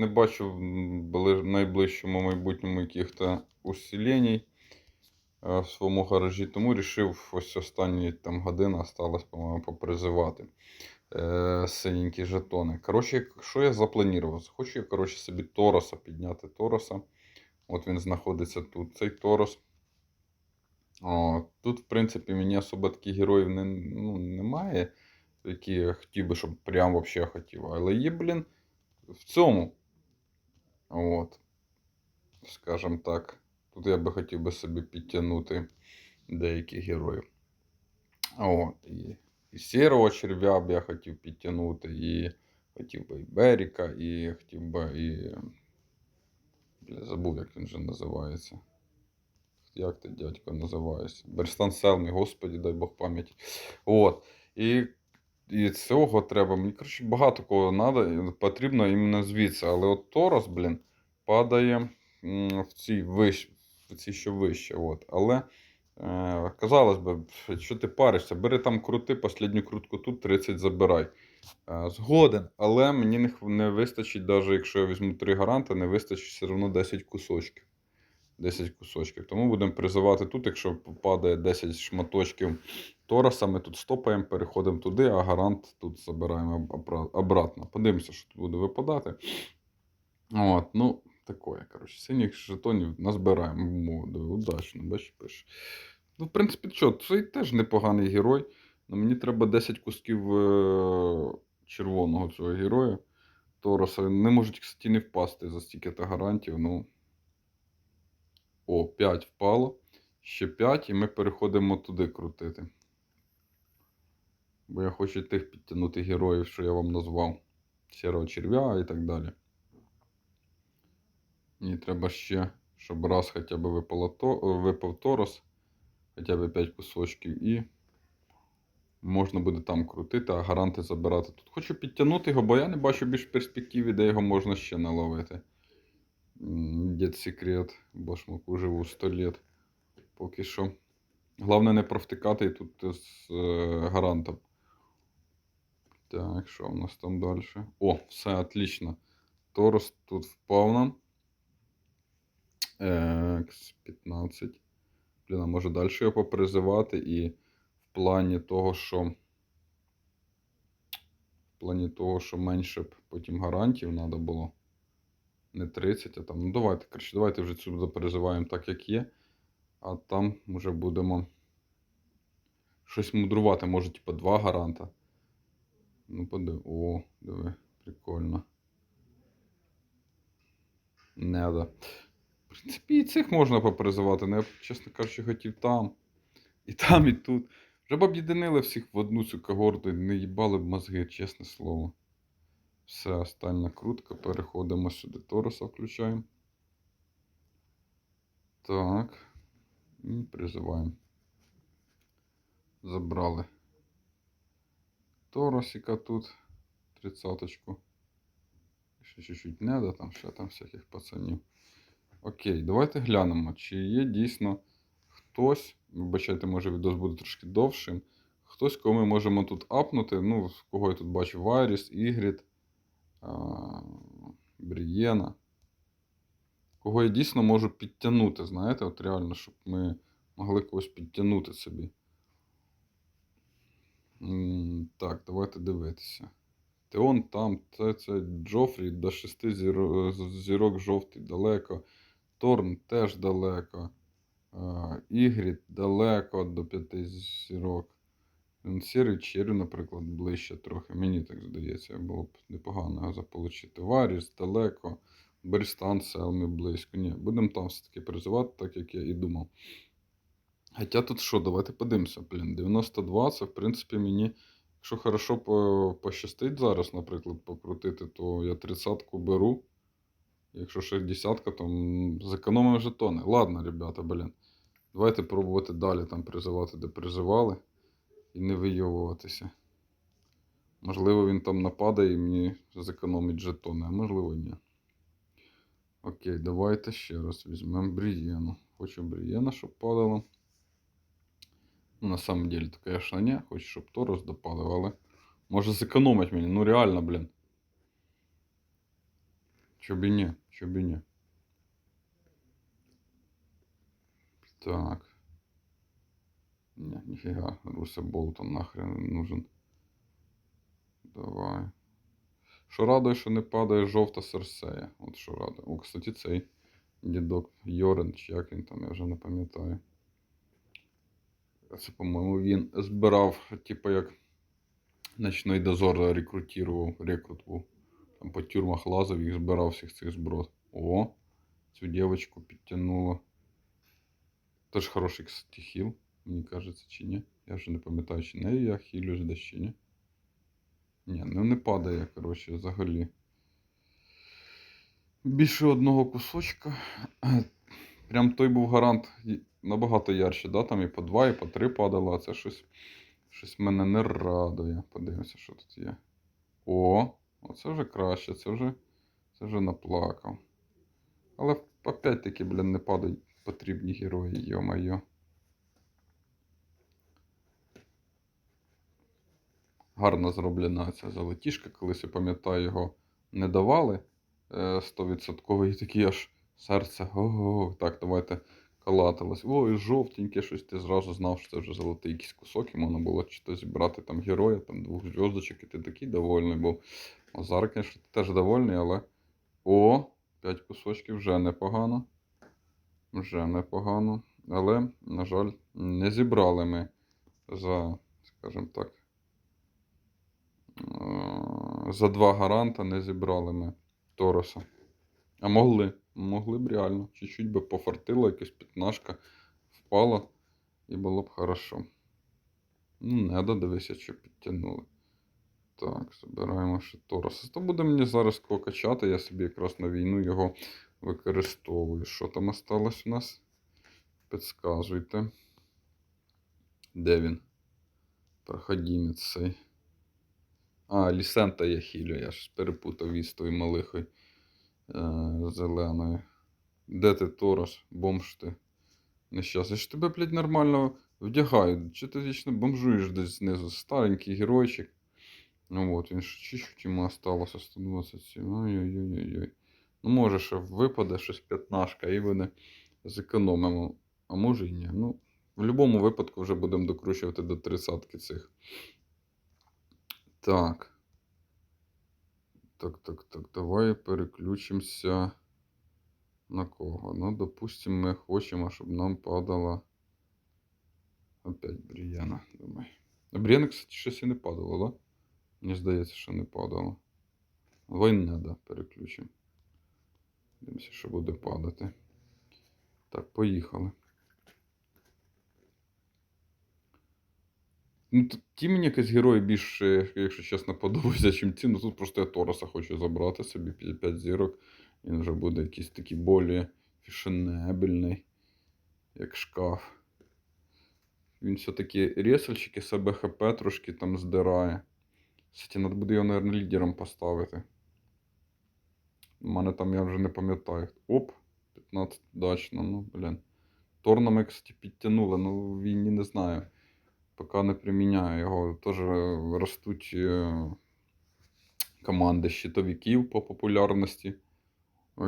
не бачу в найближчому майбутньому яких-то усиленій е, в своєму гаражі, тому вирішив ось останні там година осталось, по-моєму, попризивати е, синенькі жетони. Коротше, що я запланував? Хочу я, коротше, собі Тороса підняти Тороса. От він знаходиться тут, цей Торос. О, тут, в принципі, мені особо таких героїв не, ну, немає, які я хотів би, щоб прям вообще хотів. Але є, блін, в цьому. От. Скажем так. Тут я би хотів би собі підтягнути деяких героїв. От. І, і сірого черв'я б я хотів підтягнути, і хотів би і Беріка, і хотів би і. Бля, забув, як він вже називається. Як ти, дядько, називаєшся? Берстан Селмі, господі, дай Бог пам'яті. От. І, і цього треба. Мені коротше, багато кого надо, потрібно іменно звідси. Але от Торос, блін, падає в цій вищ, в цій що вище. От. Але е, казалось би, що ти паришся, бери там крути, останню крутку тут 30 забирай. Е, Згоден, але мені не вистачить, навіть якщо я візьму 3 гаранти, не вистачить все одно 10 кусочків. 10 кусочків. Тому будемо призивати тут, якщо попадає 10 шматочків Тороса, ми тут стопаємо, переходимо туди, а гарант тут забираємо обратно. Подивимося, що тут буде випадати. От, ну, такое, коротше. Синіх жетонів назбираємо. Удачно, бачиш, пише. Ну, в принципі, що, це теж непоганий герой. але мені треба 10 кусків е- червоного цього героя. Тороса. Не можуть, кстати, не впасти за стільки-то гарантів. Ну. О, 5 впало. Ще 5, і ми переходимо туди крутити. Бо я хочу тих підтягнути героїв, що я вам назвав. Сірого черв'я і так далі. Мені треба ще, щоб раз хоча б випав торос, хоча б 5 кусочків, і можна буде там крутити, а гаранти забирати тут. Хочу підтягнути його, бо я не бачу більш перспективи, де його можна ще наловити. Дід секрет, башмаку живу 100 лет. Поки що. Головне не провтикати тут з е, гарантом. Так, що у нас там далі? О, все отлично. Торос тут впав нам. Екс 15. Блін, а може далі його попризивати і в плані того, що. В плані того, що менше б потім гарантів треба було. Не 30, а там. Ну давайте, коротше, давайте вже цю запереживаємо так, як є. А там вже будемо щось мудрувати. Може, типа два гаранта. Ну, подиви. О, диви, прикольно. Неда. В принципі, і цих можна попризивати, але я, чесно кажучи, хотів там. І там, і тут. Вже б об'єднали всіх в одну цю когорту не їбали б мозги, чесне слово. Все, остання крутка. Переходимо сюди. Тороса включаємо. Так. І призиваємо. Забрали. Торосика тут. Тридцаточку. Ще чуть-чуть недо, там ще там всяких пацанів. Окей, давайте глянемо, чи є дійсно хтось. Вибачайте, може відос буде трошки довшим. Хтось, кого ми можемо тут апнути. Ну, кого я тут бачу, Вайріс, Ігріт, Брієна. Кого я дійсно можу підтягнути, знаєте, от реально, щоб ми могли когось підтягнути собі. Так, давайте дивитися. Теон там, це, це Джофрі до 6 зірок жовтий далеко. Торн теж далеко. А, Ігріт далеко до 5 зірок. Сірий червь, наприклад, ближче трохи. Мені так здається, було б непогано його заполучити. Варіс далеко. Берстан Селмі близько. Ні, будемо там все-таки призивати, так як я і думав. Хоча тут що, давайте подивимося, блін. 92 це, в принципі, мені, якщо хорошо по- пощастить зараз, наприклад, покрутити, то я 30-ку беру. Якщо 60-ка, то зекономимо жетони. Ладно, ребята, блін. Давайте пробувати далі там призивати, де призивали. І не вийовуватися. Можливо, він там нападає і мені зекономить жетони, а можливо, ні. Окей, давайте ще раз візьмемо Брієну. Хочу Брієна, щоб падало. Ну, на самом деле, то, конечно, не. Хочу, щоб Торос допадав, але може зекономить мені. Ну реально, блін. Чоб і ні, чоб і ні. Так. Не, ніфіга, Руся Болтон нахрен нужен. Давай. Що радує, що не падає жовта Серсея. От що радує. О, кстати, цей дідок Йорен, чи як він там, я вже не пам'ятаю. Це, по-моєму, він збирав, типу, як ночний дозор рекрутував, рекрут був. Там по тюрмах лазив, їх збирав всіх цих зброд. О, цю дівчинку підтягнуло. Теж хороший, кстати, хіл, мені кажеться, чи ні. Я вже не пам'ятаю, чи не я хілюсь десь чи ні. Ні, ну не падає, коротше, взагалі. Більше одного кусочка. Прям той був гарант набагато ярче, да? Там і по два, і по три падало, а це щось, щось мене не радує. Подивимося, що тут є. О, оце вже краще, це вже, це вже наплакав. Але опять-таки, блін, не падають потрібні герої, йо-майо. Гарно зроблена ця золотішка. Колись я пам'ятаю, його не давали е, 100% і такий аж серце. Ого, так, давайте калатилось. Ой, жовтеньке щось, ти зразу знав, що це вже золотий якийсь кусок, і можна було чи то зібрати там героя, там двох зв'язочок, і ти такий довольний був. А звісно, теж довольний, але. О, 5 кусочків вже непогано. Вже непогано. Але, на жаль, не зібрали ми за, скажімо так, е, за два гаранта не зібрали ми Тороса. А могли. Могли б реально. Чуть-чуть би пофартило, якась п'ятнашка впала і було б хорошо. Ну, не додивися, що підтягнули. Так, забираємо ще Тороса. То буде мені зараз кого качати, я собі якраз на війну його використовую. Що там осталось у нас? Підсказуйте. Де він? Проходімець цей. А, Лісента я хілю, я ж перепутав із тою малихою е, зеленою. Де ти, Торос? Бомж ти? Нещасний. Я ж тебе, блядь, нормально вдягають. Чи ти вічно бомжуєш десь знизу? Старенький геройчик. Ну от, він ж чуть-чуть йому осталося 127. Ой-ой-ой-ой. Ну, може, ще випаде щось п'ятнашка і буде зекономимо. А може і ні. Ну, в будь-якому випадку вже будемо докручувати до тридцятки цих. Так. Так, так, так, давай переключимося на кого? Ну, допустим, ми хочемо, щоб нам падала опять Бріяна, думаю. Бріяна, кстати, щось і не падало, да? Мені здається, що не падало. Война, да, переключимо. Дивимося, що буде падати. Так, поїхали. Ну, ті мені якось герої більше, якщо чесно, подобаються, чим ці. Ну тут просто я Тороса хочу забрати собі 5 зірок. Він вже буде якийсь такий більш фішенебельний, як шкаф. Він все-таки ресельчики себе ХП трошки там здирає. Кстати, треба буде його, мабуть, лідером поставити. У мене там я вже не пам'ятаю. Оп, 15 удачно, ну, блін. Торна ми, кстати, підтягнули, ну війні не знаю. Поки не приміняю його. Теж ростуть е, команди щитовиків по популярності.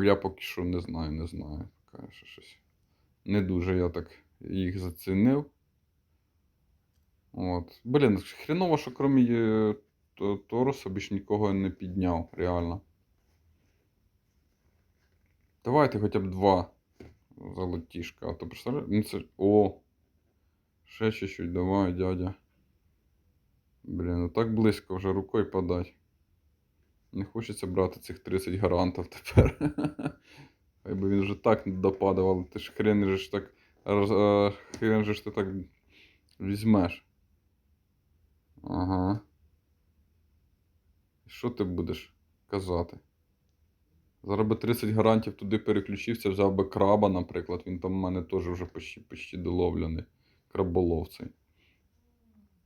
Я поки що не знаю, не знаю. Що щось. Не дуже я так їх зацінив. От. Блін, хреново, що крім е, Т- більш нікого не підняв, реально. Давайте хоча б два золотішка. А то представляєш? Ну. О! Ще чуть-чуть, давай, дядя. Блін, ну так близько вже рукою подать. Не хочеться брати цих 30 гарантів тепер. Хай би він вже так допадав, ти ж хрен ж так. е, Хрен же ж ти так візьмеш. Ага. Що ти будеш казати? Зараз би 30 гарантів туди переключився, взяв би краба, наприклад. Він там в мене теж вже почти, почти доловлений. Краболов цей.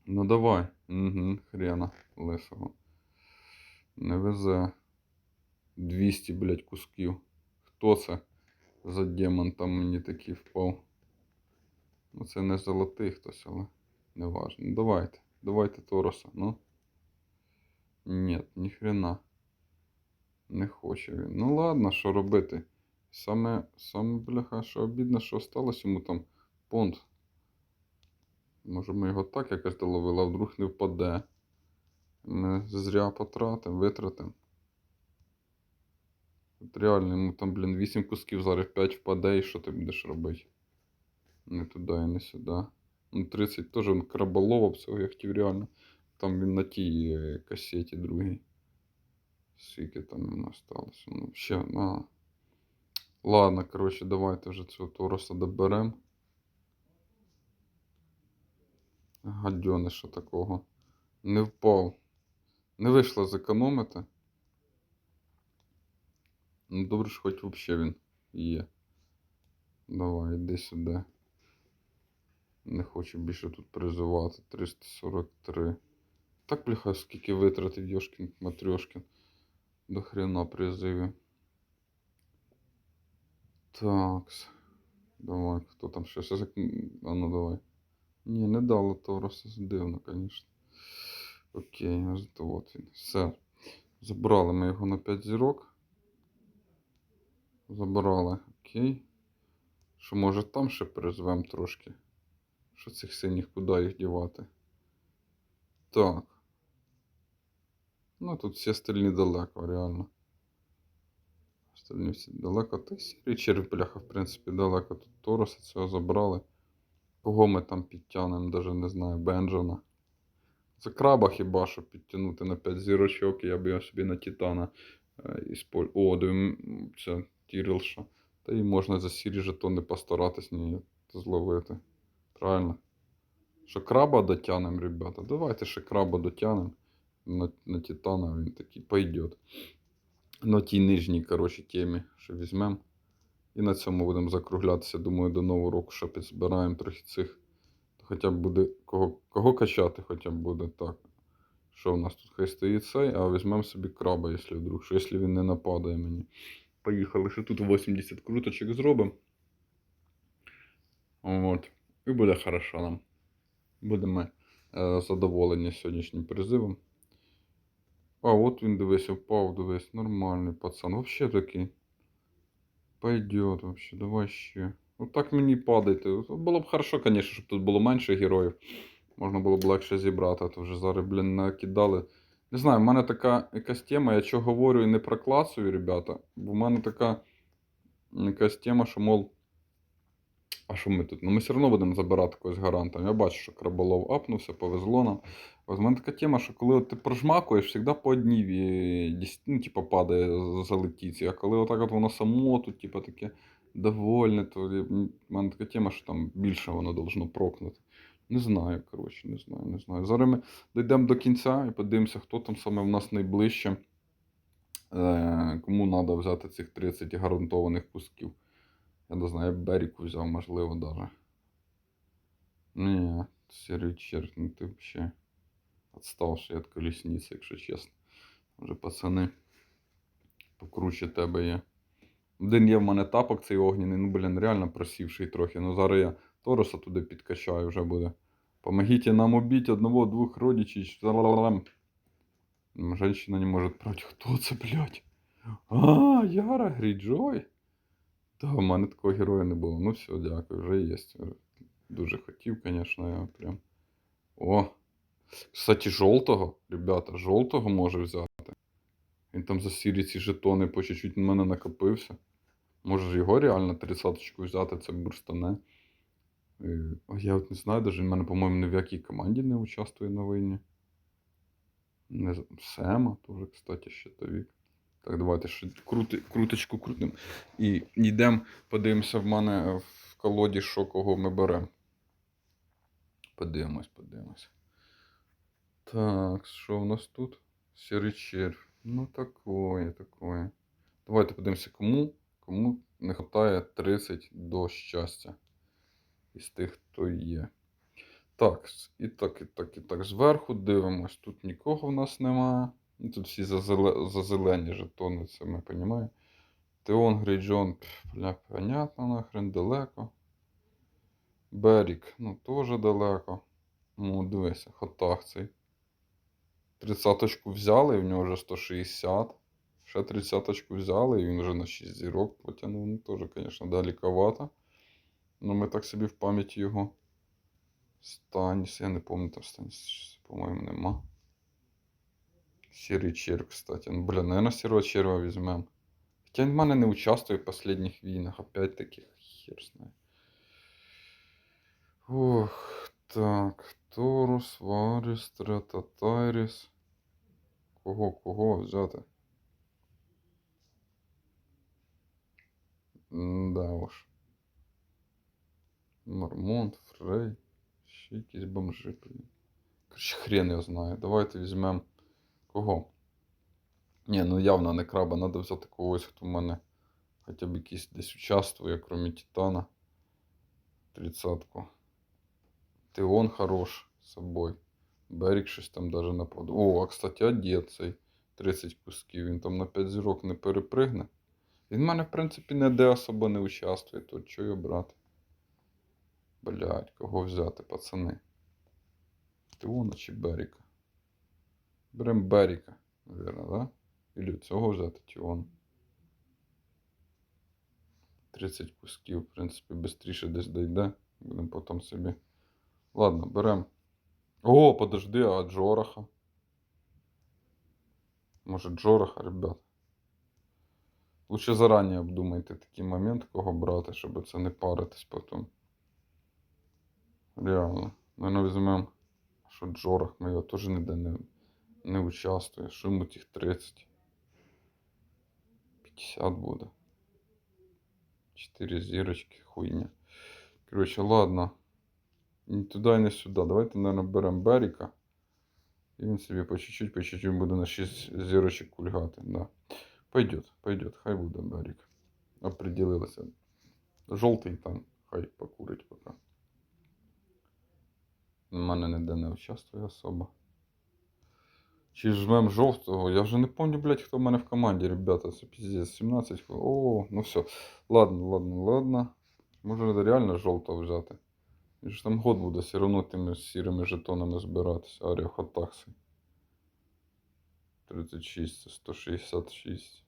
Ну давай. Угу, хрена лисого. Не везе. 200, блядь, кусків. Хто це за демон там мені такий впав? Ну це не золотий хтось, але не важно. Ну давайте. Давайте Тороса, ну. Нет, ни хрена. Не хоче він. Ну ладно, що робити. Саме, саме бляха, що обідно, що осталось йому там понт. Може ми його так якось доловили, а вдруг не впаде. Ми зря потратимо, витратимо. От реально, йому там, блін, 8 кусків, зараз 5 впаде, і що ти будеш робити? Не туди і не сюди. Ну, 30 теж він краболова всього, я хотів реально. Там він на тій е, касеті другій. Скільки там йому осталось? Ну, ще, на. Ладно, коротше, давайте вже цього Тороса доберемо. Гадьониша такого. Не впав. Не вийшло зекономити. Ну, добре, що хоч взагалі він є. Давай, іди сюди. Не хочу більше тут призивати. 343. Так, бляха, скільки витратив Йошкін Матрьошкін. До хрена призивів. Такс. Давай, хто там ще? А ну давай. Ні, не дало Тороса, дивно, звісно. Окей, то от він. Все. Забрали ми його на 5 зірок. Забрали, окей. Що може там ще призвемо трошки? Що цих синіх куди їх дівати? Так. Ну тут всі остальні далеко, реально. Остальні всі далеко. Та й сірий червь, бляха, в принципі, далеко. Тут Тороса цього забрали. Кого ми там підтягнемо, даже не знаю, Бенджона. Це краба хіба що підтягнути на 5 зірочок, я б його собі на Титана е. О, дивим, це Тірілша. Та і можна за сірі жетони постаратись ні, зловити. Правильно? Що краба дотянем, ребята. Давайте ще краба дотянем на, на Титана, він такий пойдет. На тій нижній, коротше, темі, що візьмемо. І на цьому будемо закруглятися. Думаю, до нового року ще підзбираємо трохи цих. Хоча б буде кого, кого качати, хоча б буде так. Що в нас тут хай стоїть цей, а візьмемо собі краба, якщо вдруг, що якщо він не нападає мені. Поїхали, ще тут 80 круточок зробимо. От. І буде хорошо нам. Будемо е, задоволені сьогоднішнім призивом. А, от він дивись, впав, дивись, нормальний пацан. Вообще такий. Пойдет вообще, давай ще. Ну так мені падайте. Було б хорошо, звісно, щоб тут було менше героїв. Можна було б легше зібрати, а то вже зараз, блін, накидали. Не знаю, в мене така якась тема, я що говорю і не проклацую, ребята. Бо в мене така якась тема, що, мол. А що ми тут? Ну ми все одно будемо забирати когось гарантом. Я бачу, що краболов апнувся, повезло нам. Ось в мене така тема, що коли от ти прожмакуєш, завжди по одній ну, типу, падає з- А коли отак от воно само тут, типу, таке довольне, то в мене така тема, що там більше воно должно прокнути. Не знаю, коротше, не знаю, не знаю. Зараз ми дійдемо до кінця і подивимося, хто там саме в нас найближче. Е, кому треба взяти цих 30 гарантованих кусків. Я не знаю, я б Беріку взяв, можливо, даже. Ні, сірий черт, ну ти взагалі відставший від колісниці, якщо чесно. Вже пацани покруче тебе є. Один є в мене тапок цей огняний, ну, блін, реально просівший трохи. Ну зараз я Тороса туди підкачаю, вже буде. Помогите нам убить одного-двух родичей. Ла-ла-ла-лам. Женщина не может пройти. Хто це, блядь? А, Яра Грейджой? Та, в мене такого героя не було. Ну все, дякую, вже є. Дуже хотів, звісно, я прям. О! Кстати, жовтого, ребята, жовтого може взяти. Він там за сірі ці жетони по чуть-чуть на мене накопився. Може його реально 30-очку взяти, це бурстане. Е, я от не знаю, даже він мене, по-моєму, ні в якій команді не участвує на війні. Не... Сема теж, кстати, щитовик. Так, давайте ще крути, круточку крутим. І йдемо, подивимося в мене в колоді, що кого ми беремо. Подивимось, подивимось. Так, що в нас тут? Сірий червь. Ну, такое, такое. Давайте подивимося, кому, кому не вистачає 30 до щастя. Із тих, хто є. Так, і так, і так, і так. Зверху дивимось. Тут нікого в нас немає. Ну, Тут всі зазеле- зазелені жетони, це ми розуміємо. Теон, Грейджон, понятно, нахрен, далеко. Берік, ну теж далеко. Ну, дивися, хотах цей. Тридцяточку взяли, в нього вже 160. Ще тридцяточку взяли, і він вже на 6 зірок потягнув. Ну, теж, звісно, далековато. Ну, ми так собі в пам'яті його. Станіс, я не пам'ятаю, там Станіс, по-моєму, нема. Сірий черв, кстати. Ну, бля, наверное, сірого черва візьмем. Хоча він в мене не участвує в останніх війнах, опять таки, хер знає. Ох, так. Торус, Варіс, Третатайріс. Кого, кого взяти? Да уж. Мормонт, Фрей. Ще якісь бомжи. Короче, хрен його знає. Давайте візьмемо. Кого? Ні, ну явно не краба. Надо взяти когось, хто в мене хоча б якийсь десь участвує, крім Титана. Тридцатку. Теон хорош з собою. Берік щось там даже нападу. О, а кстати, одет цей 30 кусків. Він там на 5 зірок не перепригне. Він в мене, в принципі, ніде особо не участвує, то що його брати? Блять, кого взяти, пацани? Теона чи Беріка? Берем Беріка, наверное, да? Или цього взяти Тіон. 30 кусків, в принципі, швидше десь дойде. Будемо потім собі. Ладно, берем. О, подожди, а Джораха? Може Джораха, ребят? Лучше заранее обдумайте такий момент, кого брати, щоб це не паритись потім. Реально. Наверное, візьмемо, що Джорах ми його теж ніде не, не участвує. Що йому тих 30? 50 буде. 4 зірочки, хуйня. Короче, ладно. Ні туди, ні сюди. Давайте, наверное, беремо Беріка. І він собі по чуть-чуть, по чуть-чуть буде на 6 зірочок кульгати. Да. Пойдет, пойдет, хай буде Берік. Определилися. Жовтий там, хай покурить поки. У мене ніде не участвує особо. Чи жмем жовтого? Я вже не пам'ятаю, блядь, хто в мене в команді, ребята. Це піздець, 17. О, ну все. Ладно, ладно, ладно. Може реально жовтого взяти. Він ж там год буде все одно тими сірими жетонами збиратися. Аріохотакси. 36, це 166.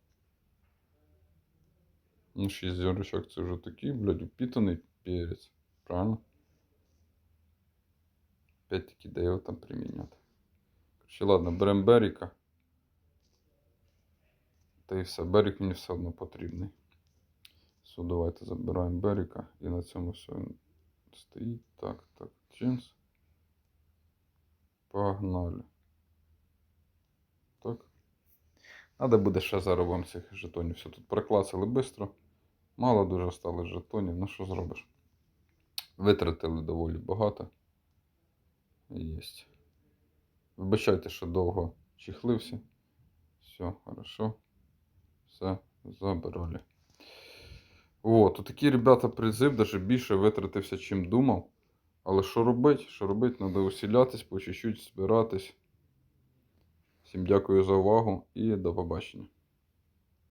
Ну, 6 зірочок це вже такий, блядь, упітаний перець. Правильно? Опять-таки, де його там приміняти. Короче, ладно, беремо Беріка. Та і все. Берік мені все одно потрібний. Все, давайте забираємо Беріка. І на цьому все стоїть. Так, так, джинс. Погнали. Так. Надо буде ще заробимо цих жетонів. Все тут проклацали швидко. Мало дуже стало жетонів. Ну що зробиш? Витратили доволі багато. Єсть. Вибачайте, що довго чехлився. Все, хорошо. Все, забирали. О, тут такі, ребята, призив, даже більше витратився, чим думав. Але що робити? Що робити? Треба усілятись, по чуть-чуть збиратись. Всім дякую за увагу і до побачення.